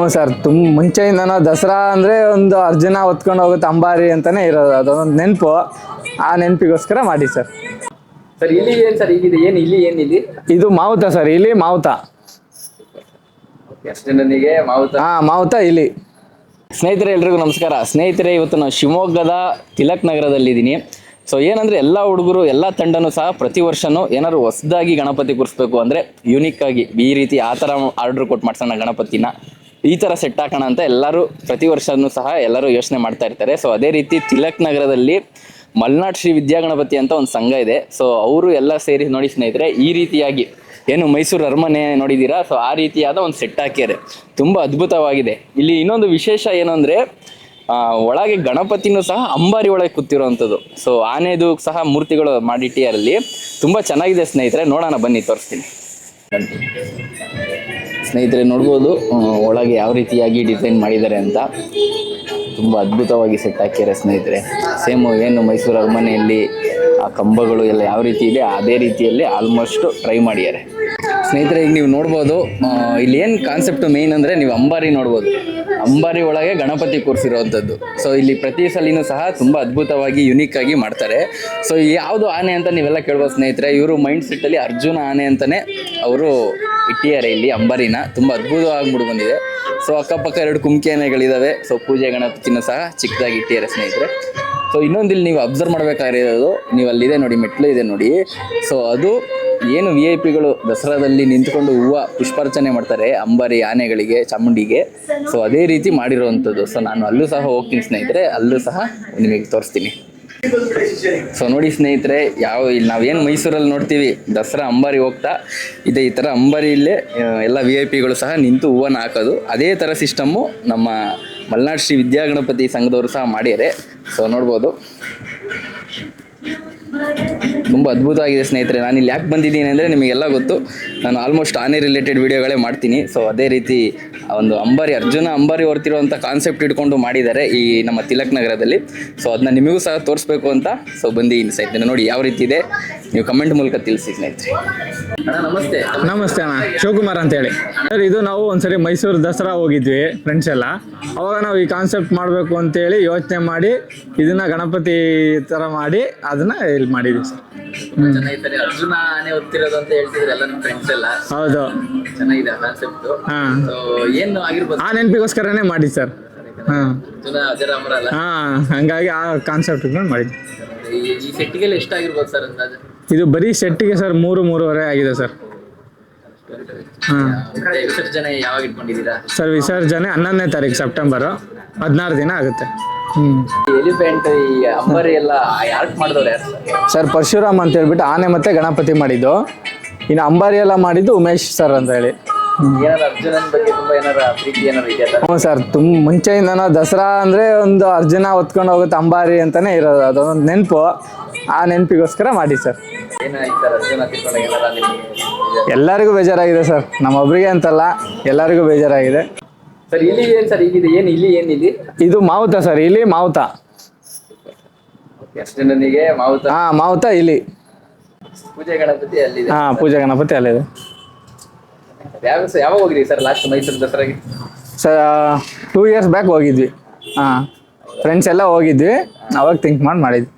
ಹ್ಞೂ ಸರ್ ತುಂಬ ಮುಂಚೆಯಿಂದನೂ ದಸರಾ ಅಂದರೆ ಒಂದು ಅರ್ಜುನ ಹೊತ್ಕೊಂಡು ಹೋಗುತ್ತೆ ಅಂಬಾರಿ ಅಂತಲೇ ಇರೋದು ಅದೊಂದು ನೆನಪು. ಆ ನೆನಪಿಗೋಸ್ಕರ ಮಾಡಿ ಸರ್. ಸರ್ ಇಲ್ಲಿ ಏನು ಸರ್ ಇಲ್ಲಿದೆ ಏನು ಇಲ್ಲಿ ಏನು ಇಲ್ಲಿ? ಇದು ಮಾವುತ ಸರ್ ಇಲ್ಲಿ ಮಾವುತ. ಎಷ್ಟು ನನಗೆ ಮಾವುತ. ಹಾಂ ಮಾವುತ ಇಲ್ಲಿ. ಸ್ನೇಹಿತರೆ ಎಲ್ರಿಗೂ ನಮಸ್ಕಾರ. ಸ್ನೇಹಿತರೆ ಇವತ್ತು ನಾವು ಶಿವಮೊಗ್ಗದ ತಿಲಕ್ ನಗರದಲ್ಲಿದ್ದೀನಿ. ಸೊ ಏನಂದ್ರೆ ಎಲ್ಲ ಹುಡುಗರು ಎಲ್ಲ ತಂಡನೂ ಸಹ ಪ್ರತಿ ವರ್ಷನೂ ಏನಾದ್ರು ಹೊಸದಾಗಿ ಗಣಪತಿ ಕೂರಿಸ್ಬೇಕು ಅಂದ್ರೆ ಯೂನಿಕ್ ಆಗಿ ಈ ರೀತಿ ಆ ಥರ ಆರ್ಡರ್ ಕೊಟ್ಟು ಮಾಡ್ಸೋಣ ಗಣಪತಿನ. ಈ ಥರ ಸೆಟ್ ಹಾಕೋಣ ಅಂತ ಎಲ್ಲರೂ ಪ್ರತಿ ವರ್ಷನೂ ಸಹ ಎಲ್ಲರೂ ಯೋಚನೆ ಮಾಡ್ತಾ ಇರ್ತಾರೆ. ಸೊ ಅದೇ ರೀತಿ ತಿಲಕ್ ನಗರದಲ್ಲಿ ಮಲ್ನಾಡ್ ಶ್ರೀ ವಿದ್ಯಾಗಣಪತಿ ಅಂತ ಒಂದು ಸಂಘ ಇದೆ. ಸೊ ಅವರು ಎಲ್ಲ ಸೇರಿ ನೋಡಿ ಸ್ನೇಹಿತರೆ, ಈ ರೀತಿಯಾಗಿ ಏನು ಮೈಸೂರು ಅರಮನೆ ನೋಡಿದ್ದೀರಾ? ಸೊ ಆ ರೀತಿಯಾದ ಒಂದು ಸೆಟ್ ಹಾಕಿದ್ದಾರೆ ತುಂಬ ಅದ್ಭುತವಾಗಿದೆ. ಇಲ್ಲಿ ಇನ್ನೊಂದು ವಿಶೇಷ ಏನು ಅಂದರೆ ಒಳಗೆ ಗಣಪತಿನೂ ಸಹ ಅಂಬಾರಿ ಒಳಗೆ ಕೂತಿರುವಂಥದ್ದು ಸೊ ಆನೆದು ಸಹ ಮೂರ್ತಿಗಳು ಮಾಡಿಟ್ಟಿಯಾರಲ್ಲಿ. ತುಂಬ ಚೆನ್ನಾಗಿದೆ ಸ್ನೇಹಿತರೆ, ನೋಡೋಣ ಬನ್ನಿ, ತೋರಿಸ್ತೀನಿ. ಸ್ನೇಹಿತರೆ, ನೋಡ್ಬೋದು ಒಳಗೆ ಯಾವ ರೀತಿಯಾಗಿ ಡಿಸೈನ್ ಮಾಡಿದ್ದಾರೆ ಅಂತ ತುಂಬ ಅದ್ಭುತವಾಗಿ ಸೆಟ್ ಹಾಕಿದ್ದಾರೆ ಸ್ನೇಹಿತರೆ. ಸೇಮು ಏನು ಮೈಸೂರು ಅರಮನೆಯಲ್ಲಿ ಆ ಕಂಬಗಳು ಎಲ್ಲ ಯಾವ ರೀತಿ ಇದೆ, ಅದೇ ರೀತಿಯಲ್ಲಿ ಆಲ್ಮೋಸ್ಟ್ ಟ್ರೈ ಮಾಡಿದ್ದಾರೆ. ಸ್ನೇಹಿತರೆ, ಈಗ ನೀವು ನೋಡ್ಬೋದು ಇಲ್ಲಿ ಏನು ಕಾನ್ಸೆಪ್ಟ್ ಮೇಯ್ನ್ ಅಂದರೆ ನೀವು ಅಂಬಾರಿ ನೋಡ್ಬೋದು. ಅಂಬಾರಿ ಒಳಗೆ ಗಣಪತಿ ಕೂರಿಸಿರುವಂಥದ್ದು. ಸೊ ಇಲ್ಲಿ ಪ್ರತಿ ಸಲಿನೂ ಸಹ ತುಂಬ ಅದ್ಭುತವಾಗಿ ಯುನೀಕ್ ಆಗಿ ಮಾಡ್ತಾರೆ. ಸೊ ಯಾವುದು ಆನೆ ಅಂತ ನೀವೆಲ್ಲ ಕೇಳ್ಬೋದು ಸ್ನೇಹಿತರೆ, ಇವರು ಮೈಂಡ್ ಸೆಟ್ಟಲ್ಲಿ ಅರ್ಜುನ ಆನೆ ಅಂತಲೇ ಅವರು ಇಟ್ಟಿದ್ದಾರೆ ಇಲ್ಲಿ ಅಂಬಾರಿನ ತುಂಬ ಅದ್ಭುತವಾಗಿ ಬಂದಿದೆ ಸೊ ಅಕ್ಕಪಕ್ಕ ಎರಡು ಕುಂಕೇನೆಗಳಿದ್ದಾವೆ ಸೊ ಪೂಜೆ, ಗಣಪತಿನೂ ಸಹ ಚಿಕ್ಕದಾಗಿ ಇಟ್ಟಿದ್ದಾರೆ ಸ್ನೇಹಿತರೆ. ಸೊ ಇನ್ನೊಂದು ಇಲ್ಲಿ ನೀವು ಅಬ್ಸರ್ವ್ ಮಾಡಬೇಕಾಗಿರೋದು ನೀವು ಅಲ್ಲಿದೆ ನೋಡಿ ಮೆಟ್ಲು ಇದೆ ನೋಡಿ. ಸೊ ಅದು ಏನು ವಿ ಐ ಪಿಗಳು ದಸರಾದಲ್ಲಿ ನಿಂತ್ಕೊಂಡು ಹೂವು ಪುಷ್ಪಾರ್ಚನೆ ಮಾಡ್ತಾರೆ ಅಂಬಾರಿ ಆನೆಗಳಿಗೆ, ಚಾಮುಂಡಿಗೆ. ಸೊ ಅದೇ ರೀತಿ ಮಾಡಿರುವಂಥದ್ದು. ಸೊ ನಾನು ಅಲ್ಲೂ ಸಹ ಹೋಗ್ತೀನಿ ಸ್ನೇಹಿತರೆ. ಅಲ್ಲೂ ಸಹ ನಿಮಗೆ ತೋರಿಸ್ತೀನಿ. ಸೊ ನೋಡಿ ಸ್ನೇಹಿತರೆ, ಯಾವ ಇಲ್ಲಿ ನಾವೇನು ಮೈಸೂರಲ್ಲಿ ನೋಡ್ತೀವಿ, ದಸರಾ ಅಂಬಾರಿ ಹೋಗ್ತಾ, ಇದೆ ಈ ಥರ ಅಂಬಾರಿಯಲ್ಲೇ ಎಲ್ಲ ವಿ ಐ ಪಿಗಳು ಸಹ ನಿಂತು ಹೂವನ್ನು ಹಾಕೋದು. ಅದೇ ಥರ ಸಿಸ್ಟಮ್ಮು ನಮ್ಮ ಮಲ್ನಾಡ್ ಶ್ರೀ ವಿದ್ಯಾಗಣಪತಿ ಸಂಘದವರು ಸಹ ಮಾಡ್ಯಾರೆ ಸೊ ನೋಡ್ಬೋದು. ತುಂಬ ಅದ್ಭುತವಾಗಿದೆ ಸ್ನೇಹಿತರೆ. ನಾನು ಇಲ್ಲಿ ಯಾಕೆ ಬಂದಿದ್ದೀನಿ ಅಂದರೆ ನಿಮಗೆಲ್ಲ ಗೊತ್ತು. ನಾನು ಆಲ್ಮೋಸ್ಟ್ ಆನೆ ರಿಲೇಟೆಡ್ ವಿಡಿಯೋಗಳೇ ಮಾಡ್ತೀನಿ. ಸೊ ಅದೇ ರೀತಿ ಒಂದು ಅಂಬಾರಿ ಅರ್ಜುನ ಅಂಬಾರಿ ಹೊರ್ತಿರುವಂಥ ಕಾನ್ಸೆಪ್ಟ್ ಇಟ್ಕೊಂಡು ಮಾಡಿದ್ದಾರೆ ಈ ನಮ್ಮ ತಿಲಕ್ ನಗರದಲ್ಲಿ. ಸೊ ಅದನ್ನ ನಿಮಗೂ ಸಹ ತೋರಿಸ್ಬೇಕು ಅಂತ. ಸೊ ಬಂದಿದ್ದೀನಿ ಸ್ನೇಹಿತರೆ ನೋಡಿ ಯಾವ ರೀತಿ ಇದೆ. ನೀವು ಕಮೆಂಟ್ ಮೂಲಕ ತಿಳಿಸಿ ಸ್ನೇಹಿತರೆ. ಅಣ್ಣ ನಮಸ್ತೆ. ನಮಸ್ತೆ ಅಣ್ಣ. ಶಿವಕುಮಾರ್ ಅಂತೇಳಿ ಸರ್ ಇದು ನಾವು ಒಂದ್ಸರಿ ಮೈಸೂರು ದಸರಾ ಹೋಗಿದ್ವಿ ಫ್ರೆಂಡ್ಸ್ ಎಲ್ಲ. ಅವಾಗ ನಾವು ಈ ಕಾನ್ಸೆಪ್ಟ್ ಮಾಡಬೇಕು ಅಂತೇಳಿ ಯೋಚನೆ ಮಾಡಿ ಇದನ್ನ ಗಣಪತಿ ಥರ ಮಾಡಿ ಅದನ್ನ ಇಲ್ಲಿ ಮಾಡಿದ್ವಿ ಸರ್. ಚೆನ್ನಾಗಿದ್ದಾರೆ. ಅರ್ಜುನ ಆನೆ ಹೊತ್ತಿರೋದು ಅಂತ ಹೇಳ್ತಿದ್ರು ಎಲ್ಲ ನಮ್ಮ ಫ್ರೆಂಡ್ಸ್ ಎಲ್ಲ. ಹೌದು. ಚೆನ್ನಾಗಿದೆ ಕಾನ್ಸೆಪ್ಟ್ ಹಾಂ. ಸೊ ಏನು ಆಗಿರ್ಬೋದು? ಆ ನೆನಪಿಗೋಸ್ಕರನೇ ಮಾಡಿ ಸರ್. ಹಾಂ. ಅರ್ಜುನ ಅಜರಾಮರ ಅಲ್ಲ? ಹಾಂ ಹಂಗಾಗಿ ಆ ಕಾನ್ಸೆಪ್ಟ್ ಇಟ್ಕೊಂಡು ಮಾಡಿದ್ವಿ ಈ- ಈ ಸೆಟ್ಟಿಗೆಲ್ಲ ಎಷ್ಟಾಗಿರ್ಬೋದು ಸರ್ ಅಂದಾಜು? ಇದು ಬರೀ ಸೆಟ್ಟಿಗೆ ಸರ್ ಮೂರು ಮೂರುವರೆ ಆಗಿದೆ ಸರ್. ಹಾಂ. ಮತ್ತೆ ವಿಸರ್ಜನೆ ಯಾವಾಗ ಇಟ್ಕೊಂಡಿದ್ದೀರಾ? ಸರ್ ವಿಸರ್ಜನೆ ಹನ್ನೊಂದನೇ ತಾರೀಕು ಸೆಪ್ಟೆಂಬರು. ಹದಿನಾರು ದಿನ ಆಗುತ್ತೆ. ಎಲಿಫೆಂಟ್ ಅಂಬರಿ ಅಂಬಾರಿ ಎಲ್ಲ ಯಾರ್ಟ್ ಮಾಡಿದವ್ರು ಯಾರು? ಸರ್ ಪರಶುರಾಮ್ ಅಂತ ಹೇಳ್ಬಿಟ್ಟು ಆನೆ ಮತ್ತೆ ಗಣಪತಿ ಮಾಡಿದ್ದು. ಇನ್ನು ಅಂಬಾರಿ ಎಲ್ಲ ಮಾಡಿದ್ದು ಉಮೇಶ್ ಸರ್ ಅಂತ ಹೇಳಿ. ಏನಾರ ಅರ್ಜುನನ್ ಬಗ್ಗೆ ತುಂಬಾ ಏನಾರ ಪ್ರೀತಿ ಏನಾರ ಇದೆಯಾ ಸರ್? ಹ್ಞೂ ಸರ್ ತುಂಬ ಮುಂಚೆಯಿಂದನೂ ದಸರಾ ಅಂದರೆ ಒಂದು ಅರ್ಜುನ ಹೊತ್ಕೊಂಡು ಹೋಗುತ್ತೆ ಅಂಬಾರಿ ಅಂತಲೇ ಇರೋದು. ಅದೊಂದು ನೆನಪು. ಆ ನೆನಪಿಗೋಸ್ಕರ ಮಾಡಿ ಸರ್. ಏನಾಯ್ತು ಸರ್ ಅರ್ಜುನ ತಿಳ್ಕೊಂಡಾಗ ಏನಾರ ನಿಮಗೆ? ಎಲ್ಲರಿಗೂ ಬೇಜಾರಾಗಿದೆ ಸರ್. ನಮ್ಮೊಬ್ರಿಗೆ ಅಂತಲ್ಲ ಎಲ್ಲರಿಗೂ ಬೇಜಾರಾಗಿದೆ. ಸರ್ ಇಲ್ಲಿ ಏನ್ ಸರ್ ಈಗಿದೆ ಏನ್ ಇಲ್ಲಿ ಏನ್ ಇಲ್ಲಿ? ಇದು ಮಾವುತ ಸರ್ ಇಲ್ಲಿ ಮಾವುತ. ಎಷ್ಟು ನನಗೆ ಮಾವುತ. ಹಾ ಮಾವುತ ಇಲ್ಲಿ. ಪೂಜೆ ಗಣಪತಿ ಅಲ್ಲಿದೆ. ಹಾ ಪೂಜಾ ಗಣಪತಿ ಅಲ್ಲಿದೆ. ಯಾವ ಯಾವಾಗ ಹೋಗಿದ್ವಿ ಸರ್ ಲಾಸ್ಟ್ ಮೈಸೂರು ದಸರಾಗೆ? ಸರ್ ಟೂ ಇಯರ್ಸ್ ಬ್ಯಾಕ್ ಹೋಗಿದ್ವಿ. ಹಾ ಫ್ರೆಂಡ್ಸ್ ಎಲ್ಲ ಹೋಗಿದ್ವಿ. ಅವಾಗ ಥಿಂಕ್ ಮಾಡಿ ಮಾಡಿದ್ವಿ.